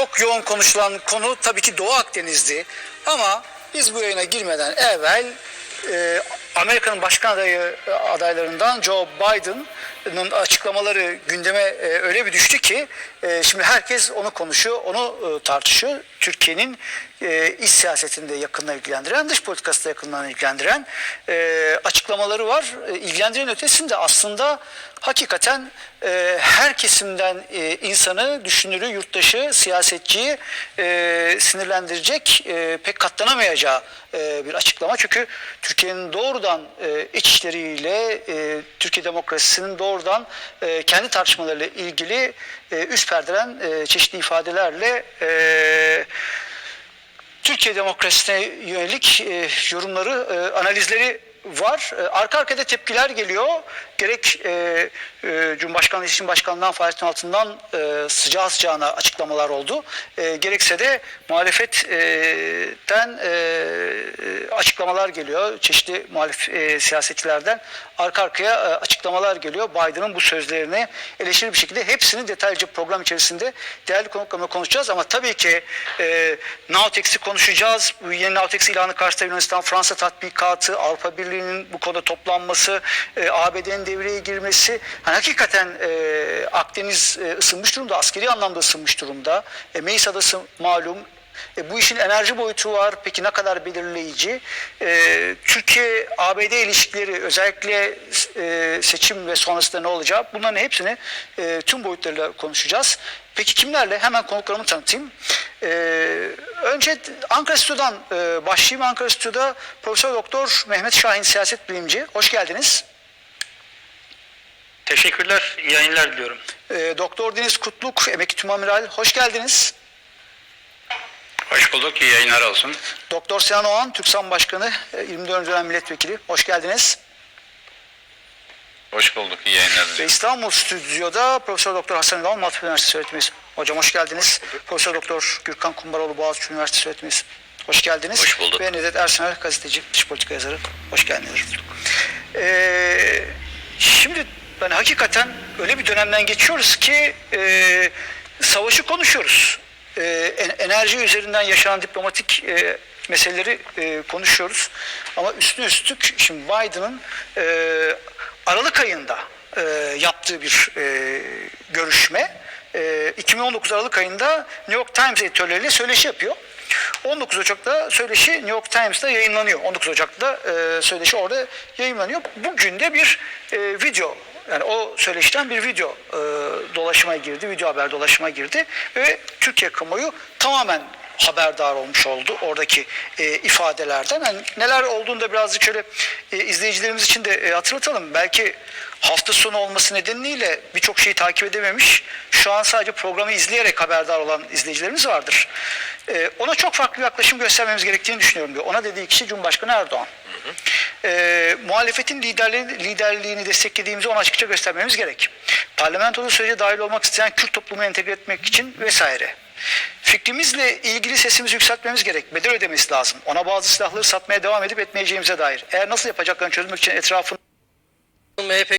çok yoğun konuşulan konu tabii ki Doğu Akdeniz'di. Ama biz bu yayına girmeden evvel e, Amerika'nın başkan adayı e, adaylarından Joe Biden'ın açıklamaları gündeme e, öyle bir düştü ki e, şimdi herkes onu konuşuyor, onu tartışıyor. Türkiye'nin iç siyasetinde yakından ilgilendiren, dış politikası da yakından ilgilendiren açıklamaları var. İlgilendiren ötesinde aslında hakikaten her kesimden e, insanı, düşünürü, yurttaşı, siyasetçiyi sinirlendirecek, pek katlanamayacağı bir açıklama. Çünkü Türkiye'nin doğrudan e, iç işleriyle, e, Türkiye demokrasisinin doğrudan e, kendi tartışmalarıyla ilgili e, üst perdeden e, çeşitli ifadelerle e, Türkiye demokrasisine yönelik e, yorumları, e, analizleri var. E, arka arkada tepkiler geliyor. Gerek e, e, Cumhurbaşkanlığı İletişim Başkanlığı'ndan Fahrettin Altun'dan e, sıcağı sıcağına açıklamalar oldu. E, gerekse de muhalefetten e, e, açıklamalar geliyor. Çeşitli muhalif e, siyasetçilerden arka arkaya e, açıklamalar geliyor. Biden'ın bu sözlerini eleştirili bir şekilde hepsini detaylıca program içerisinde değerli konuklarımla konuşacağız. Ama tabii ki e, Nautex'i konuşacağız. Bu yeni Nautex ilanı karşısında Yunanistan, Fransa tatbikatı, Avrupa Birliği'nin bu konuda toplanması, e, ABD'nin devreye girmesi. Hani hakikaten e, Akdeniz e, ısınmış durumda, askeri anlamda ısınmış durumda. E, Meis Adası malum, e, bu işin enerji boyutu var. Peki ne kadar belirleyici? E, Türkiye-ABD ilişkileri özellikle e, seçim ve sonrasında ne olacak? Bunların hepsini e, tüm boyutlarıyla konuşacağız. Peki kimlerle? Hemen konuklarımı tanıtayım. E, önce Ankara Stüdyo'dan e, başlayayım. Ankara Stüdyo'da Profesör Doktor Mehmet Şahin siyaset bilimci. Hoş geldiniz. Teşekkürler, iyi yayınlar diliyorum. E, Doktor Deniz Kutluk, emekli tümamiral. Hoş geldiniz. Hoş bulduk, iyi yayınlar olsun. Doktor Sinan Oğan, TÜRKSAM Başkanı, e, 24. dönem milletvekili. Hoş geldiniz. Hoş bulduk, iyi yayınlar Ve İstanbul Stüdyo'da Profesör Doktor Hasan Ünal Maltepe Üniversitesi öğretim üyesi. Hocam hoş geldiniz. Profesör Doktor Gürkan Kumbaroğlu Boğaziçi Üniversitesi öğretim üyesi. Hoş geldiniz. Hoş bulduk. Ve Nedet Ersoner gazeteci, dış politika yazarı. Hoş geldiniz. Ee, şimdi ben hakikaten öyle bir dönemden geçiyoruz ki e, savaşı konuşuyoruz. E, en- enerji üzerinden yaşanan diplomatik e, meseleleri e, konuşuyoruz. Ama üstüne üstlük şimdi Biden'ın e, Aralık ayında e, yaptığı bir e, görüşme. E, 2019 Aralık ayında New York Times editörleriyle söyleşi yapıyor. 19 Ocak'ta söyleşi New York Times'ta yayınlanıyor. 19 Ocak'ta e, söyleşi orada yayınlanıyor. Bugün de bir e, video yani o söyleşiden bir video e, dolaşıma girdi, video haber dolaşıma girdi ve Türkiye kamuoyu tamamen haberdar olmuş oldu oradaki e, ifadelerden. Yani neler olduğunu da birazcık şöyle e, izleyicilerimiz için de e, hatırlatalım. Belki hafta sonu olması nedeniyle birçok şeyi takip edememiş. Şu an sadece programı izleyerek haberdar olan izleyicilerimiz vardır. E, ona çok farklı bir yaklaşım göstermemiz gerektiğini düşünüyorum diyor. Ona dediği kişi Cumhurbaşkanı Erdoğan. E, muhalefetin liderliğini, liderliğini desteklediğimizi ona açıkça göstermemiz gerek. Parlamentoda sürece dahil olmak isteyen Kürt toplumunu entegre etmek için vesaire. Fikrimizle ilgili sesimizi yükseltmemiz gerek. Bedel ödemesi lazım. Ona bazı silahları satmaya devam edip etmeyeceğimize dair. Eğer nasıl yapacaklarını çözmek için etrafını MHP